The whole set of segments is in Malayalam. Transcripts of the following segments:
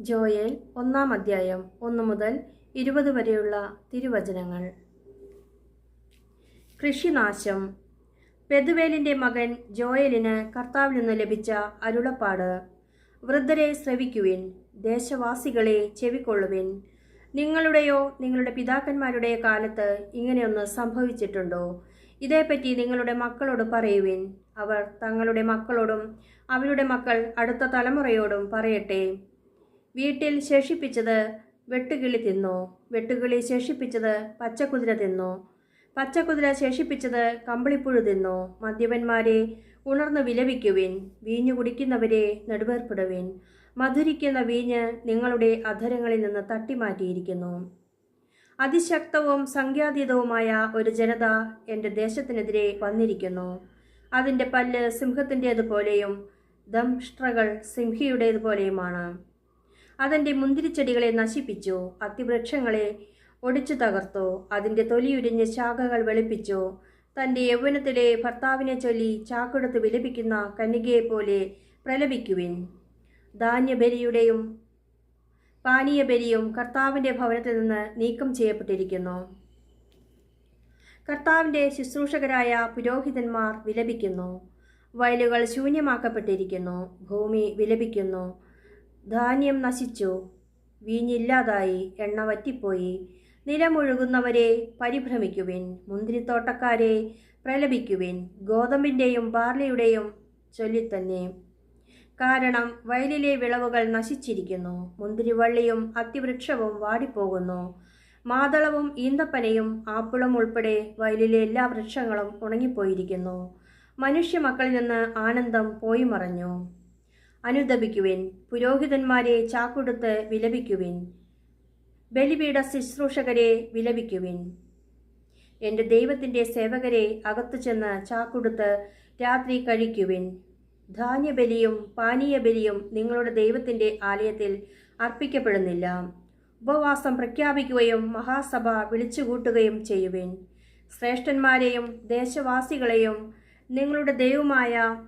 ജോയേൽ ഒന്നാം അധ്യായം ഒന്ന് മുതൽ ഇരുപത് വരെയുള്ള തിരുവചനങ്ങൾ. കൃഷിനാശം. പെതുവേലിന്റെ മകൻ ജോയലിന് കർത്താവിൽ നിന്ന് ലഭിച്ച അരുളപ്പാട് വൃദ്ധരെ ശ്രവിക്കുവിൻ ദേശവാസികളെ ചെവിക്കൊള്ളുവിൻ. നിങ്ങളുടെയോ നിങ്ങളുടെ പിതാക്കന്മാരുടെ കാലത്ത് ഇങ്ങനെയൊന്ന് സംഭവിച്ചിട്ടുണ്ടോ? ഇതേപ്പറ്റി നിങ്ങളുടെ മക്കളോട് പറയുവിൻ. അവർ തങ്ങളുടെ മക്കളോടും അവരുടെ മക്കൾ അടുത്ത തലമുറയോടും പറയട്ടെ. വീട്ടിൽ ശേഷിപ്പിച്ചത് വെട്ടുകിളി തിന്നു. വെട്ടുകിളി ശേഷിപ്പിച്ചത് പച്ചക്കുതിര തിന്നു. പച്ചക്കുതിര ശേഷിപ്പിച്ചത് കമ്പിളിപ്പുഴു തിന്നു. മദ്യപന്മാരെ ഉണർന്നു വിലപിക്കുവിൻ. വീഞ്ഞു കുടിക്കുന്നവരെ നെടുവേർപ്പെടുവിൻ. മധുരിക്കുന്ന വീഞ്ഞ് നിങ്ങളുടെ അധരങ്ങളിൽ നിന്ന് തട്ടിമാറ്റിയിരിക്കുന്നു. അതിശക്തവും സംഖ്യാതീതവുമായ ഒരു ജനത എന്റെ ദേശത്തിനെതിരെ വന്നിരിക്കുന്നു. അതിന്റെ പല്ല് സിംഹത്തിന്റേതുപോലെയും ദംഷ്ട്രകൾ സിംഹിയുടേതുപോലെയുമാണ്. അതിന്റെ മുന്തിരിച്ചെടികളെ നശിപ്പിച്ചു. അത്തിവൃക്ഷങ്ങളെ ഒടിച്ചു തകർത്തു. അതിന്റെ തൊലിയുരിഞ്ഞ് ശാഖകൾ വെളുപ്പിച്ചു. തന്റെ യൗവനത്തിലെ ഭർത്താവിനെ ചൊല്ലി ചാക്കെടുത്ത് വിലപിക്കുന്ന കന്യകയെപ്പോലെ പ്രലപിക്കുവിൻ. ധാന്യബലിയുടെയും പാനീയബലിയും കർത്താവിന്റെ ഭവനത്തിൽ നിന്ന് നീക്കം ചെയ്യപ്പെട്ടിരിക്കുന്നു. കർത്താവിന്റെ ശുശ്രൂഷകരായ പുരോഹിതന്മാർ വിലപിക്കുന്നു. വയലുകൾ ശൂന്യമാക്കപ്പെട്ടിരിക്കുന്നു. ഭൂമി വിലപിക്കുന്നു. ധാന്യം നശിച്ചു. വീഞ്ഞില്ലാതായി എണ്ണ വറ്റിപ്പോയി. നിലമൊഴുകുന്നവരെ പരിഭ്രമിക്കുവിൻ മുന്തിരിത്തോട്ടക്കാരെ പ്രലപിക്കുവിൻ ഗോതമ്പിന്റെയും ബാർലിയുടെയും ചൊല്ലിത്തന്നെ. കാരണം വയലിലെ വിളവുകൾ നശിച്ചിരിക്കുന്നു മുന്തിരിവള്ളിയും അത്തിവൃക്ഷവും വാടിപ്പോകുന്നു. മാതളവും ഈന്തപ്പനയും ആപ്പിളും ഉൾപ്പെടെ വയലിലെ എല്ലാ വൃക്ഷങ്ങളും ഉണങ്ങിപ്പോയിരിക്കുന്നു. മനുഷ്യ മക്കളിൽ നിന്ന് ആനന്ദം പോയി മറഞ്ഞു. അനുദപിക്കുവിൻ. പുരോഹിതന്മാരെ ചാക്കുടുത്ത് വിലപിക്കുവിൻ. ബലിപീഠ ശുശ്രൂഷകരെ വിലപിക്കുവിൻ. എന്റെ ദൈവത്തിന്റെ സേവകരെ അകത്തു ചെന്ന് ചാക്കുടുത്ത് രാത്രി കഴിക്കുവിൻ. ധാന്യബലിയും പാനീയബലിയും നിങ്ങളുടെ ദൈവത്തിന്റെ ആലയത്തിൽ അർപ്പിക്കപ്പെടുന്നില്ല. ഉപവാസം പ്രഖ്യാപിക്കുകയും മഹാസഭ വിളിച്ചുകൂട്ടുകയും ചെയ്യുവിൻ. ശ്രേഷ്ഠന്മാരെയും ദേശവാസികളെയും നിങ്ങളുടെ ദൈവമായ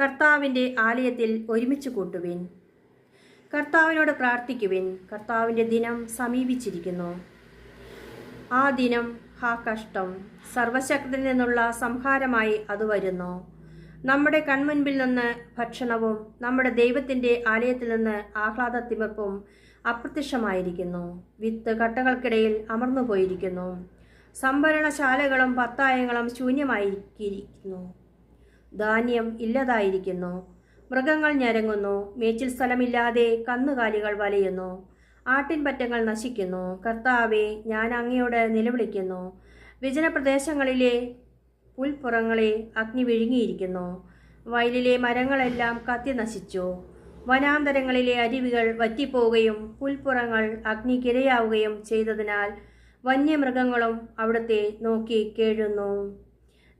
കർത്താവിന്റെ ആലയത്തിൽ ഒരുമിച്ച് കൂട്ടുവിൻ. കർത്താവിനോട് പ്രാർത്ഥിക്കുവിൻ. കർത്താവിന്റെ ദിനം സമീപിച്ചിരിക്കുന്നു. ആ ദിനം ഹാ കഷ്ടം സർവശക്തനിൽ നിന്നുള്ള സംഹാരമായി അത് വരുന്നു. നമ്മുടെ കൺമുൻപിൽ നിന്ന് ഭക്ഷണവും നമ്മുടെ ദൈവത്തിന്റെ ആലയത്തിൽ നിന്ന് ആഹ്ലാദ തിമിർപ്പും അപ്രത്യക്ഷമായിരിക്കുന്നു. വിത്ത് കട്ടകൾക്കിടയിൽ അമർന്നു പോയിരിക്കുന്നു സംഭരണശാലകളും പത്തായങ്ങളും ശൂന്യമായിരിക്കുന്നു ധാന്യം ഇല്ലതായിരിക്കുന്നു. മൃഗങ്ങൾ ഞരങ്ങുന്നു. മേച്ചിൽ സ്ഥലമില്ലാതെ കന്നുകാലികൾ വലയുന്നു. ആട്ടിൻപറ്റങ്ങൾ നശിക്കുന്നു. കർത്താവെ ഞാൻ അങ്ങയോട് നിലവിളിക്കുന്നു. വിജനപ്രദേശങ്ങളിലെ പുൽപ്പുറങ്ങളെ അഗ്നി വിഴുങ്ങിയിരിക്കുന്നു. വയലിലെ മരങ്ങളെല്ലാം കത്തി നശിച്ചു. വനാന്തരങ്ങളിലെ അരുവികൾ വറ്റിപ്പോവുകയും പുൽപ്പുറങ്ങൾ അഗ്നിക്കിരയാവുകയും ചെയ്തതിനാൽ വന്യമൃഗങ്ങളും അവിടുത്തെ നോക്കി കേഴുന്നു.